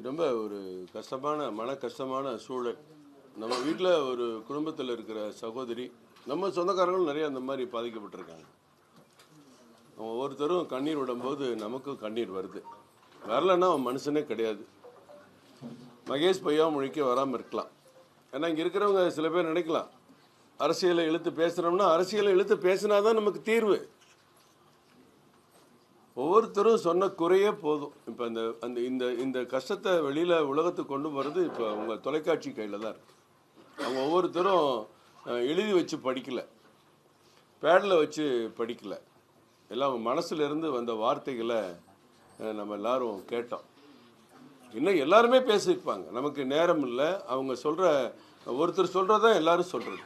ரொம்ப ஒரு கஷ்டமான மன கஷ்டமான சூழல். நம்ம வீட்டில் ஒரு குடும்பத்தில் இருக்கிற சகோதரி நம்ம சொந்தக்காரங்களும் நிறைய அந்த மாதிரி பாதிக்கப்பட்டிருக்காங்க. அவங்க ஒவ்வொருத்தரும் கண்ணீர் விடும்போது நமக்கும் கண்ணீர் வருது. வரலன்னா அவன் மனுஷனே கிடையாது. மகேஷ் பையா மொழிக்க வராமல் இருக்கலாம். ஏன்னா இங்கே இருக்கிறவங்க சில பேர் நினைக்கலாம். அரசியலை இழுத்து பேசுகிறோம்னா அரசியலை இழுத்து பேசினா தான் நமக்கு தீர்வு. ஒவ்வொருத்தரும் சொன்ன குறையே போதும். இப்போ இந்த அந்த இந்த இந்த கஷ்டத்தை வெளியில் உலகத்துக்கு கொண்டு வர்றது இப்போ உங்கள் தொலைக்காட்சி கையில் தான் இருக்குது அவங்க ஒவ்வொருத்தரும் எழுதி வச்சு படிக்கலை. பேடில் வச்சு படிக்கலை. எல்லாம் மனசுலேருந்து மனசுல இருந்து வந்த வார்த்தைகளை நம்ம எல்லாரும் கேட்டோம். இன்னும் எல்லாருமே பேசியிருப்பாங்க. நமக்கு நேரம் இல்லை. அவங்க சொல்கிற ஒருத்தர் சொல்கிறதான் எல்லாரும் சொல்கிறது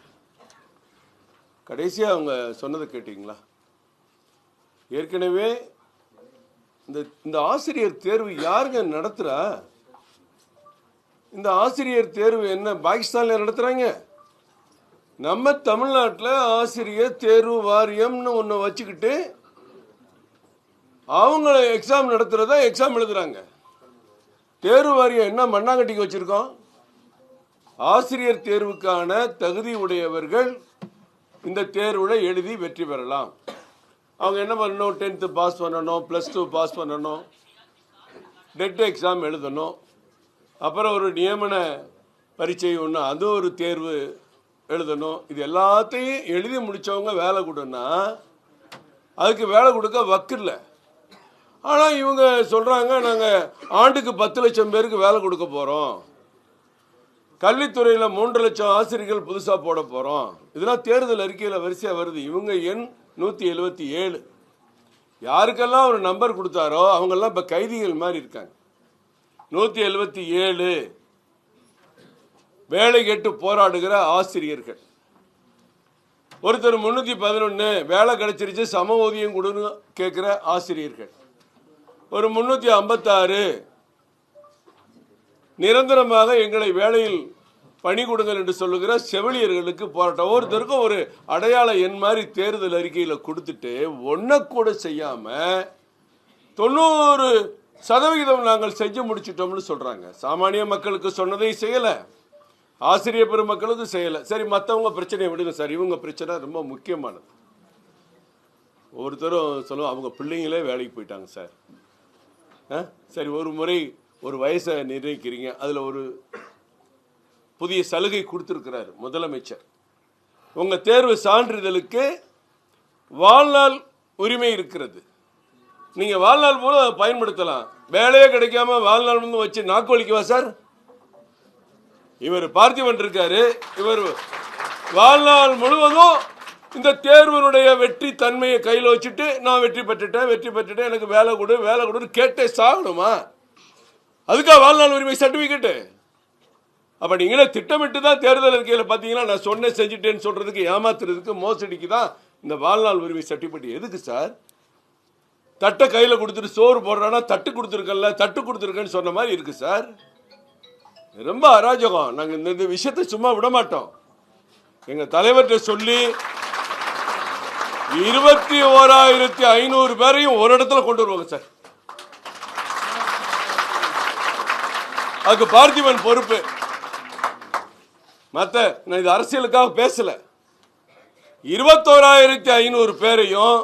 கடைசியாக அவங்க சொன்னதை கேட்டிங்களா? ஏற்கனவே இந்த இந்த ஆசிரியர் தேர்வு யாருங்க நடத்துறா? இந்த ஆசிரியர் தேர்வு என்ன பாகிஸ்தான்ல நடத்துறாங்க? நம்ம தமிழ்நாட்டில் ஆசிரியர் தேர்வு வாரியம்னு ஒன்று வச்சுக்கிட்டு அவங்கள எக்ஸாம் நடத்துறதா எக்ஸாம் எழுதுறாங்க. தேர்வு வாரியம் என்ன மண்ணாங்கட்டிக்கு வச்சுருக்கோம்? ஆசிரியர் தேர்வுக்கான தகுதி உடையவர்கள் இந்த தேர்வில் எழுதி வெற்றி பெறலாம். அவங்க என்ன பண்ணணும்? டென்த்து பாஸ் பண்ணணும் ப்ளஸ் டூ பாஸ் பண்ணணும். டெட் எக்ஸாம் எழுதணும். அப்புறம் ஒரு நியமன பரீட்சை ஒன்று அது ஒரு தேர்வு எழுதணும். இது எல்லாத்தையும் எழுதி முடித்தவங்க வேலை கொடுன்னா அதுக்கு வேலை கொடுக்க வக்கில்ல ஆனால் இவங்க சொல்கிறாங்க நாங்கள் ஆண்டுக்கு பத்து லட்சம் பேருக்கு வேலை கொடுக்க போகிறோம் கல்வித்துறையில் மூன்று லட்சம் ஆசிரியர்கள் புதுசாக போட போகிறோம் இதெல்லாம் தேர்தல் அறிக்கையில் வரிசையாக வருது. இவங்க எண் நூற்றி எழுபத்தி ஏழு. யாருக்கெல்லாம் ஒரு நம்பர் கொடுத்தாரோ அவங்கெல்லாம் இப்போ கைதிகள் மாதிரி இருக்காங்க. நூற்றி எழுபத்தி ஏழு. வேலை கேட்டு போராடுகிற ஆசிரியர்கள். ஒருத்தர் முன்னூற்றி பதினொன்று வேலை கிடைச்சிருச்சு சம ஊதியம் கொடுன்னு கேட்குற ஆசிரியர்கள். ஒரு முன்னூற்றி ஐம்பத்தாறு. நிரந்தரமாக எங்களை வேலையில் பணி கொடுங்கள் என்று சொல்லுகிற செவிலியர்களுக்கு போராட்டம். ஒவ்வொருத்தருக்கும் ஒரு அடையாள எண் மாதிரி தேர்தல் அறிக்கையில் கொடுத்துட்டு ஒன்றை கூட செய்யாம தொண்ணூறு சதவிகிதம் நாங்கள் செஞ்சு முடிச்சிட்டோம்னு சொல்றாங்க. சாமானிய மக்களுக்கு சொன்னதை செய்யல. ஆசிரியர் பெருமக்களுக்கு செய்யல. சரி மற்றவங்க பிரச்சனையை விடுங்க சார். இவங்க பிரச்சனை ரொம்ப முக்கியமானது. ஒருத்தரும் சொல்லுவோம் அவங்க பிள்ளைங்களே வேலைக்கு போயிட்டாங்க சார். ஆ? சரி ஒரு முறை ஒரு வயசை நிர்ணயிக்கிறீங்க. அதில் ஒரு புதிய சலுகை கொடுத்துருக்கிறாரு முதலமைச்சர். உங்கள் தேர்வு சான்றிதழுக்கு வாழ்நாள் உரிமை இருக்கிறது. நீங்கள் வாழ்நாள் மூலம் அதை பயன்படுத்தலாம். வேலையே கிடைக்காம வாழ்நாள் வந்து வச்சு நாக்கு சார்? இவர் பார்த்திபன் இருக்காரு. இவர் வாழ்நாள் முழுவதும் இந்த தேர்வினுடைய வெற்றி தன்மையை கையில் வச்சுட்டு நான் வெற்றி பெற்றுட்டேன் வெற்றி பெற்றுட்டேன் எனக்கு வேலை கொடு வேலை கொடுன்னு கேட்டே சாகணுமா? அதுக்காக வாழ்நாள் உரிமை சர்டிஃபிகேட்டு அப்போ நீங்களே திட்டமிட்டு தான் தேர்தல் அறிக்கையில் பார்த்தீங்கன்னா நான் சொன்ன செஞ்சுட்டேன்னு சொல்கிறதுக்கு ஏமாத்துறதுக்கு மோசடிக்கு தான் இந்த வாழ்நாள் உரிமை சர்டிஃபிகேட் எதுக்கு சார்? தட்டை கையில் கொடுத்துட்டு சோறு போடுறான்னா தட்டு கொடுத்துருக்கல தட்டு கொடுத்துருக்கேன்னு சொன்ன மாதிரி இருக்கு சார். ரொம்ப அராஜகம். நாங்கள் இந்த இந்த விஷயத்தை சும்மா விட மாட்டோம். எங்கள் தலைவர்கிட்ட சொல்லி இருபத்தி ஓராயிரத்தி ஐநூறு பேரையும் ஒரு இடத்துல கொண்டு வருவாங்க சார். அதுக்கு பார்த்திபன் பொறுப்பு. மற்ற நான் இது அரசியலுக்காக பேசல. இருபத்தோராயிரத்தி ஐநூறு பேரையும்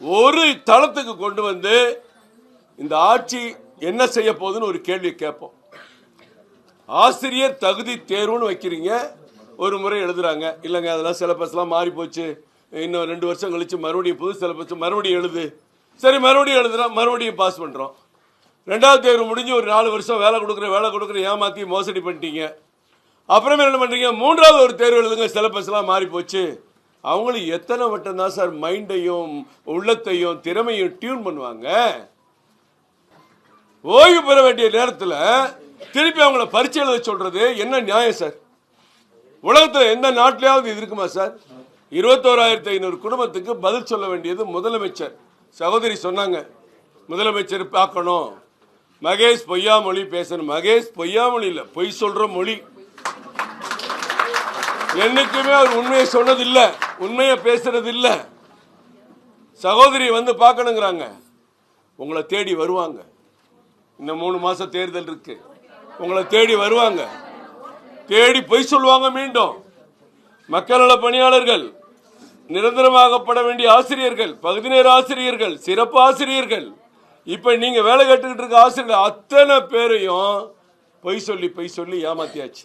ஒரு தளத்துக்கு கொண்டு வந்து இந்த ஆட்சி என்ன செய்ய போகுதுன்னு ஒரு கேள்வி கேட்போம். ஆசிரியர் தகுதி தேர்வுன்னு வைக்கிறீங்க ஒரு முறை எழுதுறாங்க. இல்லைங்க அதெல்லாம் சிலபஸ்லாம் மாறி போச்சு. இன்னும் ரெண்டு வருஷம் கழிச்சு மறுபடியும் புது சிலபஸ் மறுபடியும் எழுது. சரி மறுபடியும் எழுதுறோம் மறுபடியும் பாஸ் பண்ணுறோம் ரெண்டாவது தேர்வு முடிஞ்சு ஒரு நாலு வருஷம் வேலை கொடுக்குற வேலை கொடுக்குற ஏமாற்றி மோசடி பண்ணிட்டீங்க. அப்புறமே என்ன பண்ணுறீங்க மூன்றாவது ஒரு தேர்வு எழுதுங்க சிலபஸ்லாம் மாறி போச்சு. அவங்களும் எத்தனை வட்டம் தான் சார் மைண்டையும் உள்ளத்தையும் திறமையும் டியூன் பண்ணுவாங்க? ஓய்வு பெற வேண்டிய நேரத்தில் திருப்பி அவங்கள பரிச்சை எழுத சொல்றது என்ன நியாயம் சார்? உலகத்தில் எந்த நாட்டிலேயாவது இது இருக்குமா சார்? இருபத்தோராயிரத்தி ஐநூறு குடும்பத்துக்கு பதில் சொல்ல வேண்டியது முதலமைச்சர். சகோதரி சொன்னாங்க முதலமைச்சர் பார்க்கணும். மகேஷ் பொய்யா மொழி பேசணும். மகேஷ் பொய்யா மொழி இல்லை பொய் சொல்ற மொழி. என்னைக்குமே அவர் உண்மையை சொன்னது இல்ல உண்மையை பேசுறது இல்ல சகோதரி வந்து பார்க்கணுங்கிறாங்க. உங்களை தேடி வருவாங்க. இன்னும் மூணு மாசம் தேர்தல் இருக்கு. உங்களை தேடி வருவாங்க. தேடி பொய் சொல்லுவாங்க மீண்டும். மக்கள் நல பணியாளர்கள் நிரந்தரமாகப்பட வேண்டிய ஆசிரியர்கள் பகுதி நேர ஆசிரியர்கள் சிறப்பு ஆசிரியர்கள் இப்ப நீங்க வேலை கட்டுக்கிட்டு இருக்க ஆசிரியர்கள் அத்தனை பேரையும் பொய் சொல்லி பொய் சொல்லி ஏமாத்தியாச்சு.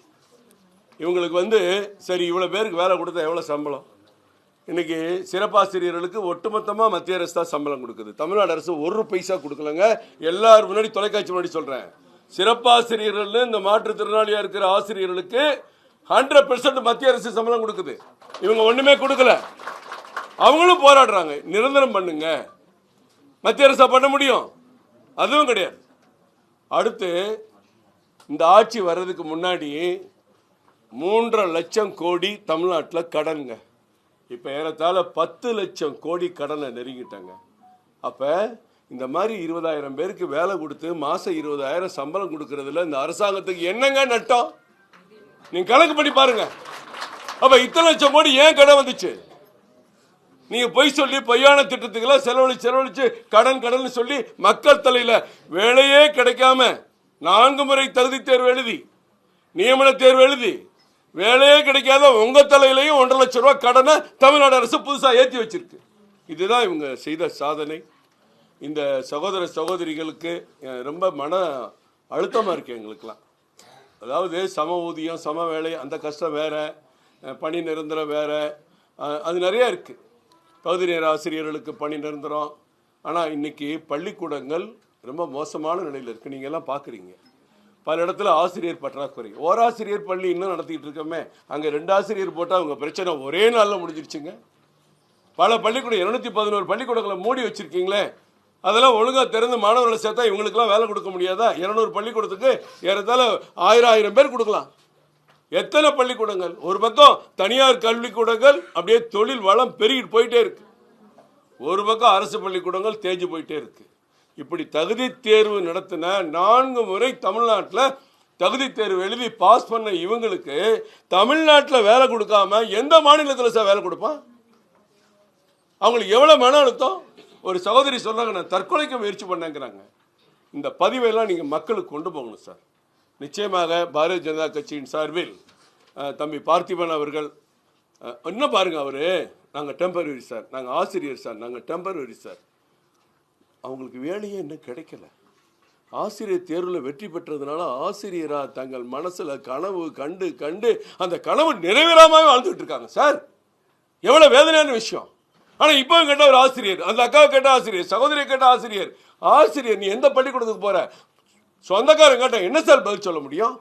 இவங்களுக்கு வந்து சரி இவ்வளவு பேருக்கு வேலை கொடுத்தா எவ்வளவு சம்பளம்? இன்னைக்கு சிறப்பாசிரியர்களுக்கு ஒட்டுமொத்தமாக மத்திய அரசு தான் சம்பளம் கொடுக்குது. தமிழ்நாடு அரசு ஒரு பைசா கொடுக்கலங்க. எல்லாரும் முன்னாடி தொலைக்காட்சி முன்னாடி சொல்றேன். சிறப்பாசிரியர்கள் இந்த மாற்றுத்திறனாளியா இருக்கிற ஆசிரியர்களுக்கு ஹண்ட்ரட் பெர்சன்ட் மத்திய அரசு சம்பளம் கொடுக்குது. இவங்க ஒண்ணுமே கொடுக்கல. அவங்களும் போராடுறாங்க. நிரந்தரம் பண்ணுங்க. மத்திய அரசா பண்ண முடியும்? அதுவும் கிடையாது. அடுத்து இந்த ஆட்சி வர்றதுக்கு முன்னாடி மூன்றரை லட்சம் கோடி தமிழ்நாட்டில் கடனுங்க. இப்போ ஏறத்தாழ பத்து லட்சம் கோடி கடனை நெருங்கிட்டாங்க. அப்போ இந்த மாதிரி இருபதாயிரம் பேருக்கு வேலை கொடுத்து மாதம் இருபதாயிரம் சம்பளம் கொடுக்கறதுல இந்த அரசாங்கத்துக்கு என்னங்க நட்டம்? நீங்கள் கணக்கு பண்ணி பாருங்க. அப்போ இத்தனை லட்சம் கோடி ஏன் கடன் வந்துச்சு? நீங்கள் பொய் சொல்லி பொய்யான திட்டத்துக்கெல்லாம் செலவழி செலவழிச்சு கடன் கடன் சொல்லி மக்கள் தலையில் வேலையே கிடைக்காம நான்கு முறை தகுதி தேர்வு எழுதி நியமன தேர்வு எழுதி வேலையே கிடைக்காத உங்கள் தலையிலையும் ஒன்றரை லட்சம் ரூபா கடனை தமிழ்நாடு அரசு புதுசாக ஏற்றி வச்சிருக்கு. இதுதான் இவங்க செய்த சாதனை. இந்த சகோதர சகோதரிகளுக்கு ரொம்ப மன அழுத்தமாக இருக்குது எங்களுக்கெல்லாம். அதாவது சம ஊதியம் சம வேலை அந்த கஷ்டம் வேற பணி நிரந்தரம் வேறு அது நிறையா இருக்குது பகுதி நேர ஆசிரியர்களுக்கு பணி நிரந்தரம். ஆனால் இன்னைக்கு பள்ளிக்கூடங்கள் ரொம்ப மோசமான நிலையில் இருக்குது நீங்கள்லாம் பார்க்குறீங்க பல இடத்துல ஆசிரியர் பற்றாக்குறை. ஓராசிரியர் பள்ளி இன்னும் நடத்திக்கிட்டு இருக்கோமே அங்கே ரெண்டு ஆசிரியர் போட்டால் அவங்க பிரச்சனை ஒரே நாளில் முடிஞ்சிருச்சுங்க. பல பள்ளிக்கூடம் இருநூத்தி பதினோரு பள்ளிக்கூடங்களை மூடி வச்சுருக்கீங்களே. அதெல்லாம் ஒழுங்காக திறந்து மாணவர்களை சேர்த்தா இவங்களுக்குலாம் வேலை கொடுக்க முடியாதா? இரநூறு பள்ளிக்கூடத்துக்கு ஏறத்தால ஆயிரம் ஆயிரம் பேர் கொடுக்கலாம். எத்தனை பள்ளிக்கூடங்கள்? ஒரு பக்கம் தனியார் கல்விக்கூடங்கள் அப்படியே தொழில் வளம் பெருகிட்டு போயிட்டே இருக்கு. ஒரு பக்கம் அரசு பள்ளிக்கூடங்கள் தேஞ்சு போயிட்டே இருக்கு. இப்படி தகுதி தேர்வு நடத்தின நான்கு முறை தமிழ்நாட்டில் தகுதி தேர்வு எழுதி பாஸ் பண்ண இவங்களுக்கு தமிழ்நாட்டில் வேலை கொடுக்காம எந்த மாநிலத்தில் சார் வேலை கொடுப்பான்? அவங்களுக்கு எவ்வளோ மன அழுத்தம்? ஒரு சகோதரி சொன்னாங்க நான் தற்கொலைக்கு முயற்சி பண்ணேங்கிறாங்க. இந்த பதிவையெல்லாம் நீங்கள் மக்களுக்கு கொண்டு போகணும் சார். நிச்சயமாக பாரதிய ஜனதா கட்சியின் சார்பில் தம்பி பார்த்திபன் அவர்கள் என்ன இன்னும் அவர்? நாங்கள் டெம்பரரி சார் நாங்கள் ஆசிரியர் சார் நாங்கள் டெம்பரரி சார் அவங்களுக்கு வேலையே இன்னும் கிடைக்கல. ஆசிரியர் தேர்வில் வெற்றி பெற்றதுனால ஆசிரியராக தங்கள் மனசில் கனவு கண்டு கண்டு அந்த கனவு நிறைவேறாமல் வாழ்ந்துட்டு இருக்காங்க. சார் எவ்வளோ வேதனையான விஷயம். ஆனால் இப்போ கேட்ட ஒரு ஆசிரியர் அந்த அக்காவை கேட்ட ஆசிரியர் சகோதரியை கேட்ட ஆசிரியர் ஆசிரியர் நீ எந்த பள்ளிக்கூடத்துக்கு போகிற சொந்தக்காரங்கிட்ட என்ன சார் பதில் சொல்ல முடியும்?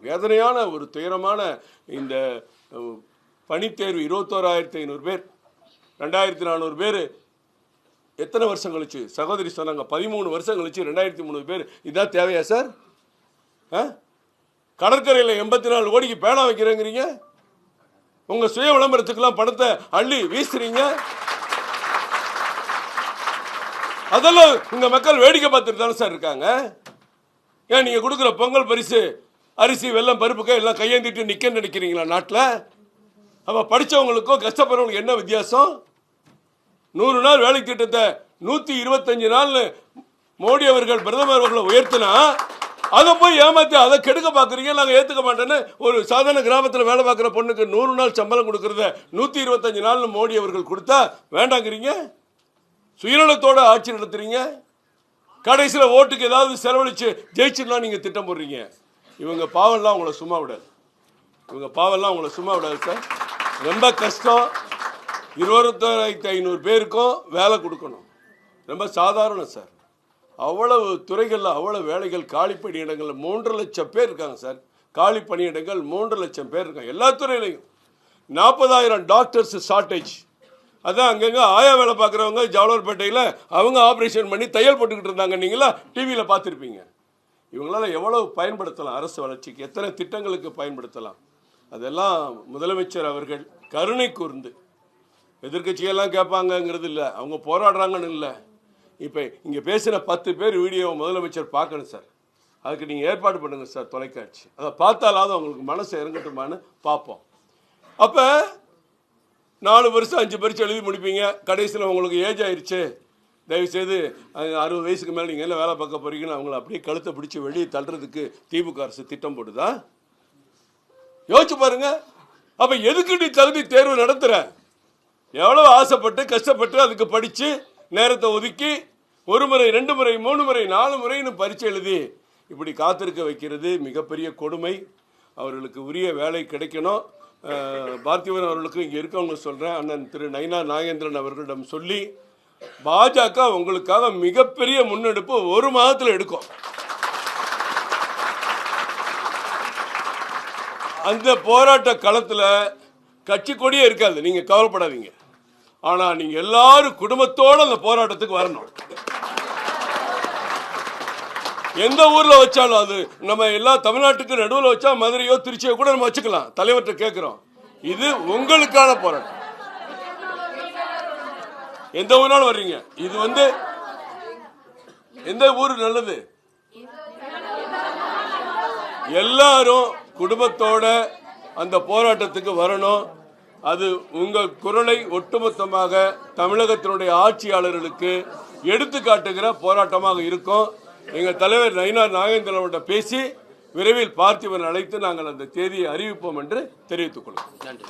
வேதனையான ஒரு துயரமான இந்த பணித்தேர்வு இருபத்தோராயிரத்தி ஐநூறு பேர் ரெண்டாயிரத்தி நானூறு பேர். எத்தனை வருஷம் கழிச்சு? சகோதரி சொன்னாங்க பதிமூணு வருஷம் கழிச்சு ரெண்டாயிரத்தி மூணு பேர். இதான் தேவையா சார்? ஆ? கடற்கரையில் எண்பத்தி நாலு கோடிக்கு பேனா வைக்கிறேங்கிறீங்க? உங்கள் சுய விளம்பரத்துக்கெல்லாம் பணத்தை அள்ளி வீசுறீங்க? அதெல்லாம் உங்க மக்கள் வேடிக்கை பார்த்துட்டு தானே சார் இருக்காங்க. ஏன் நீங்க கொடுக்குற பொங்கல் பரிசு அரிசி வெல்லம் பருப்புக்கு எல்லாம் கையேந்திட்டு நிக்க நினைக்கிறீங்களா நாட்டில்? அப்போ படித்தவங்களுக்கும் கஷ்டப்படுறவங்களுக்கு என்ன வித்தியாசம்? நூறு நாள் வேலை திட்டத்தை நூற்றி இருபத்தஞ்சு நாள் மோடி அவர்கள் பிரதமர் அவர்களை உயர்த்தினா அதை போய் ஏமாத்தி அதை கெடுக்க பார்க்குறீங்க நாங்கள் ஏற்றுக்க மாட்டேன்னு ஒரு சாதாரண கிராமத்தில் வேலை பார்க்குற பொண்ணுக்கு நூறு நாள் சம்பளம் கொடுக்குறத நூற்றி இருபத்தஞ்சு நாள் மோடி அவர்கள் கொடுத்தா வேண்டாங்கிறீங்க? சுயநலத்தோட ஆட்சி நடத்துறீங்க? கடைசியில் ஓட்டுக்கு ஏதாவது செலவழிச்சு ஜெயிச்சிடலாம் நீங்கள் திட்டம் போடுறீங்க. இவங்க பாவம்லாம் உங்களை சும்மா விடாது. இவங்க பாவம்லாம் உங்களை சும்மா விடாது சார். ரொம்ப கஷ்டம். இருபத்தாயிரத்தி ஐநூறு பேருக்கும் வேலை கொடுக்கணும். ரொம்ப சாதாரணம் சார். அவ்வளவு துறைகளில் அவ்வளோ வேலைகள் காலி பணியிடங்களில் மூன்று லட்சம் பேர் இருக்காங்க சார். காலி பணியிடங்கள் மூன்று லட்சம் பேர் இருக்காங்க. எல்லா துறையிலையும் நாற்பதாயிரம் டாக்டர்ஸ் ஷார்ட்டேஜ். அதான் அங்கங்கே ஆயா வேலை பார்க்குறவங்க ஜவலர்பேட்டையில் அவங்க ஆப்ரேஷன் பண்ணி தையல் போட்டுக்கிட்டு இருந்தாங்க. நீங்களா டிவியில் பார்த்துருப்பீங்க. இவங்களால் எவ்வளவு பயன்படுத்தலாம்? அரசு வளர்ச்சிக்கு எத்தனை திட்டங்களுக்கு பயன்படுத்தலாம்? அதெல்லாம் முதலமைச்சர் அவர்கள் கருணை கூர்ந்து எதிர்க்கட்சியெல்லாம் கேட்பாங்கங்கிறது இல்லை. அவங்க போராடுறாங்கன்னு இல்லை. இப்போ இங்கே பேசின பத்து பேர் வீடியோ முதலமைச்சர் பார்க்கணும் சார். அதுக்கு நீங்கள் ஏற்பாடு பண்ணுங்கள் சார் தொலைக்காட்சி. அதை பார்த்தாலாவது அவங்களுக்கு மனசு இறங்கட்டுமான்னு பார்ப்போம். அப்போ நாலு வருஷம் அஞ்சு பரிசு எழுதி முடிப்பீங்க. கடைசியில் உங்களுக்கு ஏஜ் ஆயிடுச்சு தயவுசெய்து அறுபது வயசுக்கு மேலே நீங்கள் எல்லாம் வேலை பார்க்க போகிறீங்கன்னு அவங்கள அப்படியே கழுத்தை பிடிச்சி வெளியே தள்ளுறதுக்கு திமுக அரசு திட்டம் போடுதா? யோசிச்சு பாருங்க. அப்போ எதுக்கு நீ தகுதி தேர்வு நடத்துகிற எவ்வளோ ஆசைப்பட்டு கஷ்டப்பட்டு அதுக்கு படித்து நேரத்தை ஒதுக்கி ஒரு முறை ரெண்டு முறை மூணு முறை நாலு முறைன்னு பரீட்சை எழுதி இப்படி காத்திருக்க வைக்கிறது மிகப்பெரிய கொடுமை. அவர்களுக்கு உரிய வேலை கிடைக்கணும். பார்த்திவன் பார்த்திபன் அவர்களுக்கு இங்கே இருக்கவங்க சொல்கிறேன் அண்ணன் திரு நைனா நாகேந்திரன் அவர்களிடம் சொல்லி பாஜக உங்களுக்காக மிகப்பெரிய முன்னெடுப்பு ஒரு மாதத்தில் எடுக்கும். அந்த போராட்ட களத்தில் கட்சி கொடியே இருக்காது. நீங்கள் கவலைப்படாதீங்க. ஆனால் நீங்கள் எல்லாரும் குடும்பத்தோட அந்த போராட்டத்துக்கு வரணும். எந்த ஊரில் வச்சாலும் அது நம்ம எல்லா தமிழ்நாட்டுக்கு நடுவில் வச்சா மதுரையோ திருச்சியோ கூட நம்ம வச்சுக்கலாம். தலைவர்கிட்ட கேட்குறோம் இது உங்களுக்கான போராட்டம். எந்த ஊர்னாலும் வர்றீங்க. இது வந்து எந்த ஊர் நல்லது? எல்லாரும் குடும்பத்தோட அந்த போராட்டத்துக்கு வரணும். அது உங்கள் குரலை ஒட்டுமொத்தமாக தமிழகத்தினுடைய ஆட்சியாளர்களுக்கு எடுத்து காட்டுகிற போராட்டமாக இருக்கும். எங்க தலைவர் நயினார் நாகேந்திரன் அவர்கிட்ட பேசி விரைவில் பார்த்திபன் அழைத்து நாங்கள் அந்த தேதியை அறிவிப்போம் என்று தெரிவித்துக் கொள்கிறோம். நன்றி.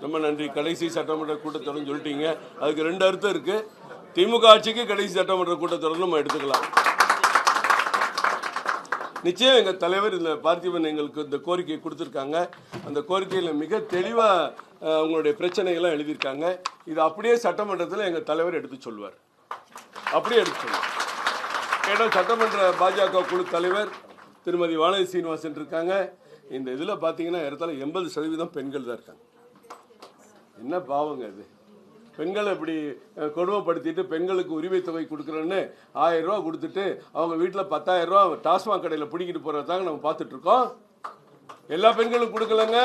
ரொம்ப நன்றி. கடைசி சட்டமன்ற கூட்டத்தொடர்னு சொல்லிட்டீங்க. அதுக்கு ரெண்டு அர்த்தம் இருக்கு. திமுக ஆட்சிக்கு கடைசி சட்டமன்ற கூட்டத்தொடர் நம்ம எடுத்துக்கலாம். நிச்சயம் எங்கள் தலைவர் இந்த பார்த்திபன் எங்களுக்கு இந்த கோரிக்கையை கொடுத்துருக்காங்க. அந்த கோரிக்கையில் மிக தெளிவாக உங்களுடைய பிரச்சனைகள்லாம் எழுதியிருக்காங்க. இது அப்படியே சட்டமன்றத்தில் எங்கள் தலைவர் எடுத்து சொல்வார் அப்படியே எடுத்து சொல்லுவார். ஏன்னா சட்டமன்ற பாஜக குழு தலைவர் திருமதி வானதி சீனிவாசன் இருக்காங்க. இந்த இதில் பார்த்தீங்கன்னா இடத்துல எண்பது சதவீதம் பெண்கள் தான் இருக்காங்க. என்ன பாவங்க இது? பெண்களை இப்படி கொடுமைப்படுத்திட்டு பெண்களுக்கு உரிமை தொகை கொடுக்குறேன்னு ஆயிரம் ரூபா கொடுத்துட்டு அவங்க வீட்டில் பத்தாயிரம் ரூபா டாஸ்மாக் கடையில் பிடிக்கிட்டு போகிறதாங்க நம்ம பார்த்துட்டு இருக்கோம் எல்லா பெண்களும் கொடுக்கலங்க.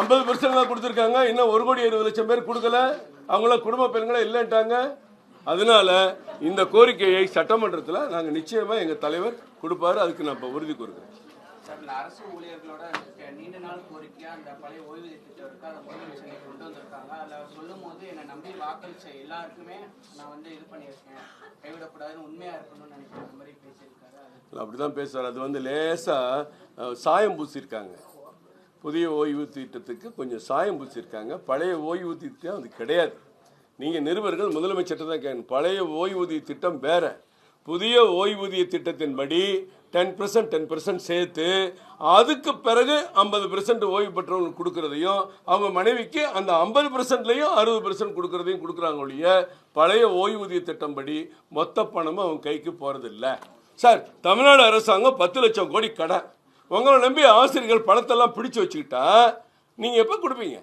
ஐம்பது பெர்சன்ட் தான் கொடுத்துருக்காங்க. இன்னும் ஒரு கோடி இருபது லட்சம் பேர் கொடுக்கல. அவங்களாம் குடும்ப பெண்களை இல்லைன்ட்டாங்க. அதனால இந்த கோரிக்கையை சட்டமன்றத்தில் நாங்கள் நிச்சயமாக எங்கள் தலைவர் கொடுப்பாரு. அதுக்கு நான் இப்போ உறுதி கொடுக்குறேன் இந்த அரசு ஊழியர்களோட நீண்ட நாள் கோரிக்கையா அந்த பழைய ஓய்வூதிய திட்டம் இருக்கு அதை முதலமைச்சர் இன்னைக்கு கொண்டு வந்திருக்காங்க. அதில் சொல்லும் போது என்னை நம்பி வாக்களிச்ச எல்லாருக்குமே நான் வந்து இது பண்ணியிருக்கேன். கைவிடக்கூடாதுன்னு உண்மையா இருக்கணும்னு நினைக்கிறேன் அந்த மாதிரி பேசியிருக்காரு. அது அப்படி தான் பேசுவார் அது வந்து லேசாக சாயம் பூசியிருக்காங்க. புதிய ஓய்வு திட்டத்துக்கு கொஞ்சம் சாயம் பூசியிருக்காங்க. பழைய ஓய்வு திட்டம் அது கிடையாது. நீங்கள் நிருபர்கள் முதலமைச்சர்கிட்ட தான் கேட்கணும் பழைய ஓய்வூதிய திட்டம் வேற. புதிய ஓய்வூதிய திட்டத்தின்படி டென் பெர்சன்ட் டென் பர்சன்ட் சேர்த்து அதுக்கு பிறகு ஐம்பது பெர்சன்ட் ஓய்வு பெற்றவங்களுக்கு கொடுக்கறதையும் அவங்க மனைவிக்கு அந்த ஐம்பது பெர்சன்ட்லையும் அறுபது பெர்சன்ட் கொடுக்கறதையும் கொடுக்குறாங்க ஒழிய பழைய ஓய்வூதிய திட்டம் படி மொத்த பணமும் அவங்க கைக்கு போகிறதில்ல சார் தமிழ்நாடு அரசாங்கம் பத்து லட்சம் கோடி கடை உங்களை நம்பி ஆசிரியர்கள் பணத்தெல்லாம் பிடிச்சு வச்சுக்கிட்டா நீங்கள் எப்போ கொடுப்பீங்க?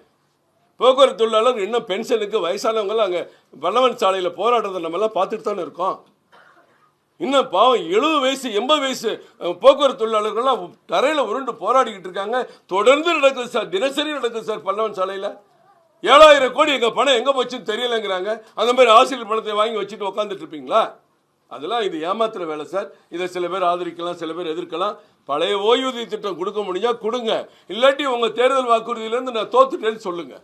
போக்குவரத்து தொழிலாளர் இன்னும் பென்ஷனுக்கு வயசானவங்களாம் அங்கே வல்லவன் சாலையில் போராடுறதை நம்மலாம் பார்த்துட்டு தானே இருக்கோம். இன்னும் பாவம் எழுபது வயசு எண்பது வயசு போக்குவரத்து தொழிலாளர்கள்லாம் தரையில் உருண்டு போராடிக்கிட்டு இருக்காங்க. தொடர்ந்து நடக்குது சார் தினசரி நடக்குது சார் பல்லவன் சாலையில். ஏழாயிரம் கோடி எங்கள் பணம் எங்கே போச்சுன்னு தெரியலைங்கிறாங்க. அந்த மாதிரி ஆசிரியர் பணத்தை வாங்கி வச்சுட்டு உட்காந்துட்டு இருப்பீங்களா? அதெல்லாம் இது ஏமாத்துற வேலை சார். இதை சில பேர் ஆதரிக்கலாம் சில பேர் எதிர்க்கலாம். பழைய ஓய்வூதிய திட்டம் கொடுக்க முடிஞ்சால் கொடுங்க. இல்லாட்டி உங்கள் தேர்தல் வாக்குறுதியிலேருந்து நான் தோத்துட்டேன்னு சொல்லுங்கள்